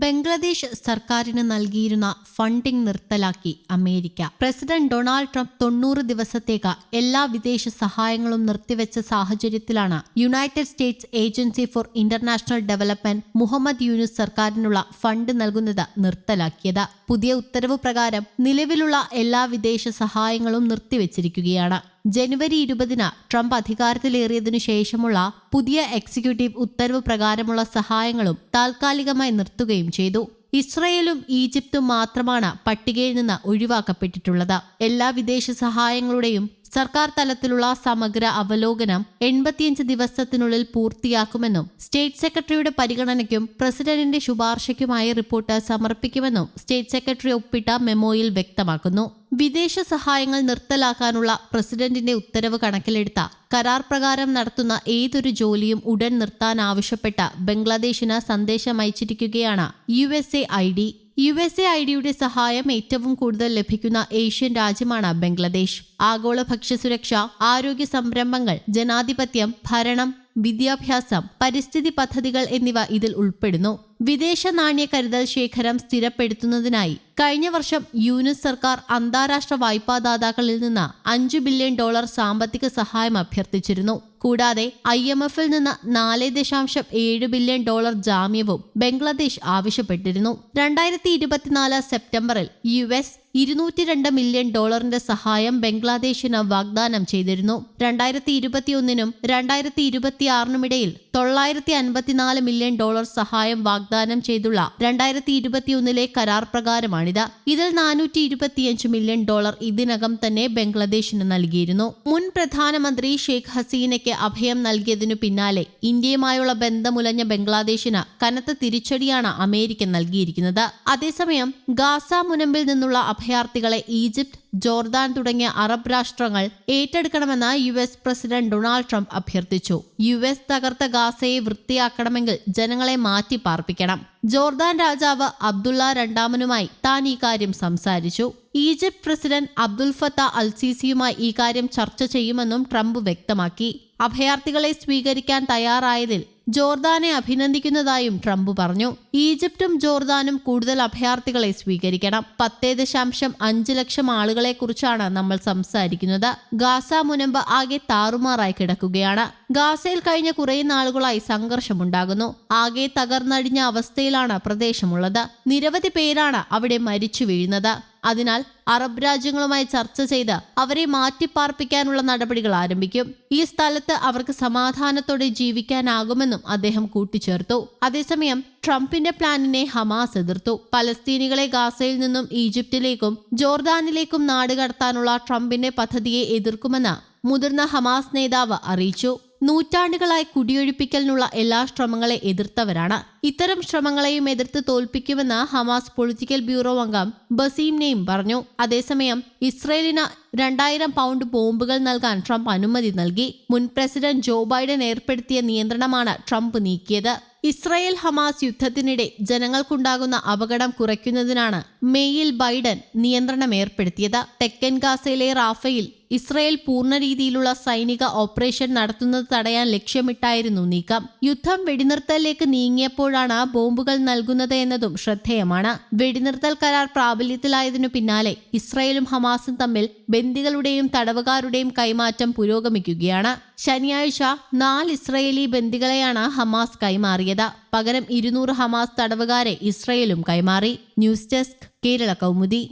ബംഗ്ലാദേശ് സർക്കാരിന് നൽകിയിരുന്ന ഫണ്ടിംഗ് നിർത്തലാക്കി അമേരിക്ക. പ്രസിഡന്റ് ഡൊണാൾഡ് ട്രംപ് തൊണ്ണൂറ് ദിവസത്തേക്ക് എല്ലാ വിദേശ സഹായങ്ങളും നിർത്തിവെച്ച സാഹചര്യത്തിലാണ് United States agency for international development Muhammad Yunus സർക്കാരിനുള്ള fund നൽകുന്നത് നിർത്തലാക്കിയത്. പുതിയ ഉത്തരവ് പ്രകാരം നിലവിലുള്ള എല്ലാ വിദേശ സഹായങ്ങളും നിർത്തിവെച്ചിരിക്കുകയാണ്. ജനുവരി ഇരുപതിന് ട്രംപ് അധികാരത്തിലേറിയതിനു ശേഷമുള്ള പുതിയ എക്സിക്യൂട്ടീവ് ഉത്തരവ് പ്രകാരമുള്ള സഹായങ്ങളും താൽക്കാലികമായി നിർത്തുകയും ചെയ്തു. ഇസ്രയേലും ഈജിപ്തും മാത്രമാണ് പട്ടികയിൽ നിന്ന് ഒഴിവാക്കപ്പെട്ടിട്ടുള്ളത്. എല്ലാ വിദേശ സഹായങ്ങളുടെയും സർക്കാർ തലത്തിലുള്ള സമഗ്ര അവലോകനം എൺപത്തിയഞ്ച് ദിവസത്തിനുള്ളിൽ പൂർത്തിയാക്കുമെന്നും സ്റ്റേറ്റ് സെക്രട്ടറിയുടെ പരിഗണനയ്ക്കും പ്രസിഡന്റിന്റെ ശുപാർശയ്ക്കുമായി റിപ്പോർട്ട് സമർപ്പിക്കുമെന്നും സ്റ്റേറ്റ് സെക്രട്ടറി ഒപ്പിട്ട മെമ്മോയിൽ വ്യക്തമാക്കുന്നു. വിദേശ സഹായങ്ങൾ നിർത്തലാക്കാനുള്ള പ്രസിഡന്റിന്റെ ഉത്തരവ് കണക്കിലെടുത്ത കരാർ പ്രകാരം നടത്തുന്ന ഏതൊരു ജോലിയും ഉടൻ നിർത്താൻ ആവശ്യപ്പെട്ട ബംഗ്ലാദേശിന് സന്ദേശം അയച്ചിരിക്കുകയാണ് U S A I D. U S A I ഡിയുടെ സഹായം ഏറ്റവും കൂടുതൽ ലഭിക്കുന്ന ഏഷ്യൻ രാജ്യമാണ് ബംഗ്ലാദേശ്. ആഗോള ഭക്ഷ്യസുരക്ഷ ആരോഗ്യ സംരംഭങ്ങൾ ജനാധിപത്യം ഭരണം വിദ്യാഭ്യാസം പരിസ്ഥിതി പദ്ധതികൾ എന്നിവ ഇതിൽ ഉൾപ്പെടുന്നു. വിദേശ നാണ്യ കരുതൽ ശേഖരം സ്ഥിരപ്പെടുത്തുന്നതിനായി കഴിഞ്ഞ വർഷം യൂനിസ് സർക്കാർ അന്താരാഷ്ട്ര വായ്പാദാതാക്കളിൽ നിന്ന് അഞ്ചു ബില്യൺ ഡോളർ സാമ്പത്തിക സഹായം അഭ്യർത്ഥിച്ചിരുന്നു. കൂടാതെ ഐ എം എഫിൽ നിന്ന് നാല് ദശാംശം ഏഴ് ബില്യൺ ഡോളർ ജാമ്യവും ബംഗ്ലാദേശ് ആവശ്യപ്പെട്ടിരുന്നു. രണ്ടായിരത്തി ഇരുപത്തിനാല് സെപ്റ്റംബറിൽ യു എസ് ഇരുന്നൂറ്റി രണ്ട് മില്യൺ ഡോളറിന്റെ സഹായം ബംഗ്ലാദേശിന് വാഗ്ദാനം ചെയ്തിരുന്നു. രണ്ടായിരത്തി ഇരുപത്തിയൊന്നിനും രണ്ടായിരത്തി ഇരുപത്തിയാറിനുമിടയിൽ തൊള്ളായിരത്തി അൻപത്തിനാല് മില്യൺ ഡോളർ സഹായം വാഗ്ദാനം ചെയ്തുള്ള രണ്ടായിരത്തി ഇരുപത്തിയൊന്നിലെ കരാർ പ്രകാരമാണിത്. ഇതിൽ നാനൂറ്റി ഇരുപത്തിയഞ്ച് മില്യൺ ഡോളർ ഇതിനകം തന്നെ ബംഗ്ലാദേശിന് നൽകിയിരുന്നു. മുൻ പ്രധാനമന്ത്രി ഷെയ്ഖ് ഹസീനയ്ക്ക് അഭയം നൽകിയതിനു പിന്നാലെ ഇന്ത്യയുമായുള്ള ബന്ധമുലഞ്ഞ ബംഗ്ലാദേശിന് കനത്ത തിരിച്ചടിയാണ് അമേരിക്ക നൽകിയിരിക്കുന്നത്. അതേസമയം ഗാസ മുനമ്പിൽ നിന്നുള്ള അഭയാർത്ഥികളെ ഈജിപ്ത് ജോർദാൻ തുടങ്ങിയ അറബ് രാഷ്ട്രങ്ങൾ ഏറ്റെടുക്കണമെന്ന് U S president Donald Trump അഭ്യർത്ഥിച്ചു. യു എസ് തകർത്ത ഗാസയെ വൃത്തിയാക്കണമെങ്കിൽ ജനങ്ങളെ മാറ്റി പാർപ്പിക്കണം. ജോർദാൻ രാജാവ് അബ്ദുള്ള രണ്ടാമനുമായി താൻ ഈ കാര്യം സംസാരിച്ചു. ഈജിപ്ത് പ്രസിഡന്റ് അബ്ദുൽ ഫത്ത അൽസീസിയുമായി ഈ കാര്യം ചർച്ച ചെയ്യുമെന്നും ട്രംപ് വ്യക്തമാക്കി. അഭയാർത്ഥികളെ സ്വീകരിക്കാൻ തയ്യാറായതിൽ ജോർദാനെ അഭിനന്ദിക്കുന്നതായും ട്രംപ് പറഞ്ഞു. ഈജിപ്തും ജോർദാനും കൂടുതൽ അഭയാർത്ഥികളെ സ്വീകരിക്കണം. പത്തേ ദശാംശം അഞ്ച് ലക്ഷം ആളുകളെക്കുറിച്ചാണ് നമ്മൾ സംസാരിക്കുന്നത്. ഗാസ മുനമ്പ് ആകെ താറുമാറായി കിടക്കുകയാണ്. ഗാസയിൽ കഴിഞ്ഞ കുറേ നാളുകളായി സംഘർഷമുണ്ടാകുന്നു. ആകെ തകർന്നടിഞ്ഞ അവസ്ഥയിലാണ് പ്രദേശമുള്ളത്. നിരവധി പേരാണ് അവിടെ മരിച്ചു വീഴുന്നത്. അതിനാൽ അറബ് രാജ്യങ്ങളുമായി ചർച്ച ചെയ്ത് അവരെ മാറ്റിപ്പാർപ്പിക്കാനുള്ള നടപടികൾ ആരംഭിക്കും. ഈ സ്ഥലത്ത് അവർക്ക് സമാധാനത്തോടെ ജീവിക്കാനാകുമെന്നും അദ്ദേഹം കൂട്ടിച്ചേർത്തു. അതേസമയം ട്രംപിന്റെ പ്ലാനിനെ ഹമാസ് എതിർത്തു. പലസ്തീനികളെ ഗാസയിൽ നിന്നും ഈജിപ്തിലേക്കും ജോർദാനിലേക്കും നാടുകടത്താനുള്ള ട്രംപിന്റെ പദ്ധതിയെ എതിർക്കുമെന്ന് മുതിർന്ന ഹമാസ് നേതാവ് അറിയിച്ചു. നൂറ്റാണ്ടുകളായി കുടിയൊഴിപ്പിക്കലിനുള്ള എല്ലാ ശ്രമങ്ങളെ എതിർത്തവരാണ്. ഇത്തരം ശ്രമങ്ങളെയും എതിർത്ത് തോൽപ്പിക്കുമെന്ന് ഹമാസ് പൊളിറ്റിക്കൽ ബ്യൂറോ അംഗം ബസീം നെയ്ം പറഞ്ഞു. അതേസമയം ഇസ്രയേലിന് രണ്ടായിരം പൗണ്ട് ബോംബുകൾ നൽകാൻ ട്രംപ് അനുമതി നൽകി. മുൻ പ്രസിഡന്റ് ജോ ബൈഡൻ ഏർപ്പെടുത്തിയ നിയന്ത്രണമാണ് ട്രംപ് നീക്കിയത്. ഇസ്രയേൽ ഹമാസ് യുദ്ധത്തിനിടെ ജനങ്ങൾക്കുണ്ടാകുന്ന അപകടം കുറയ്ക്കുന്നതിനാണ് മേയിൽ ബൈഡൻ നിയന്ത്രണം ഏർപ്പെടുത്തിയത്. തെക്കൻ ഗാസയിലെ റാഫയിൽ ഇസ്രയേൽ പൂർണ രീതിയിലുള്ള സൈനിക ഓപ്പറേഷൻ നടത്തുന്നത് തടയാൻ ലക്ഷ്യമിട്ടായിരുന്നു നീക്കം. യുദ്ധം വെടിനിർത്തലിലേക്ക് നീങ്ങിയപ്പോഴാണ് ബോംബുകൾ നൽകുന്നത് എന്നതും ശ്രദ്ധേയമാണ്. വെടിനിർത്തൽ കരാർ പ്രാബല്യത്തിലായതിനു പിന്നാലെ ഇസ്രായേലും ഹമാസും തമ്മിൽ ബന്ദികളുടെയും തടവുകാരുടെയും കൈമാറ്റം പുരോഗമിക്കുകയാണ്. ശനിയാഴ്ച നാല് ഇസ്രയേലി ബന്ദികളെയാണ് ഹമാസ് കൈമാറിയത്. പകരം ഇരുന്നൂറ് ഹമാസ് തടവുകാരെ ഇസ്രയേലും കൈമാറി. News desk Kerala Kaumudi.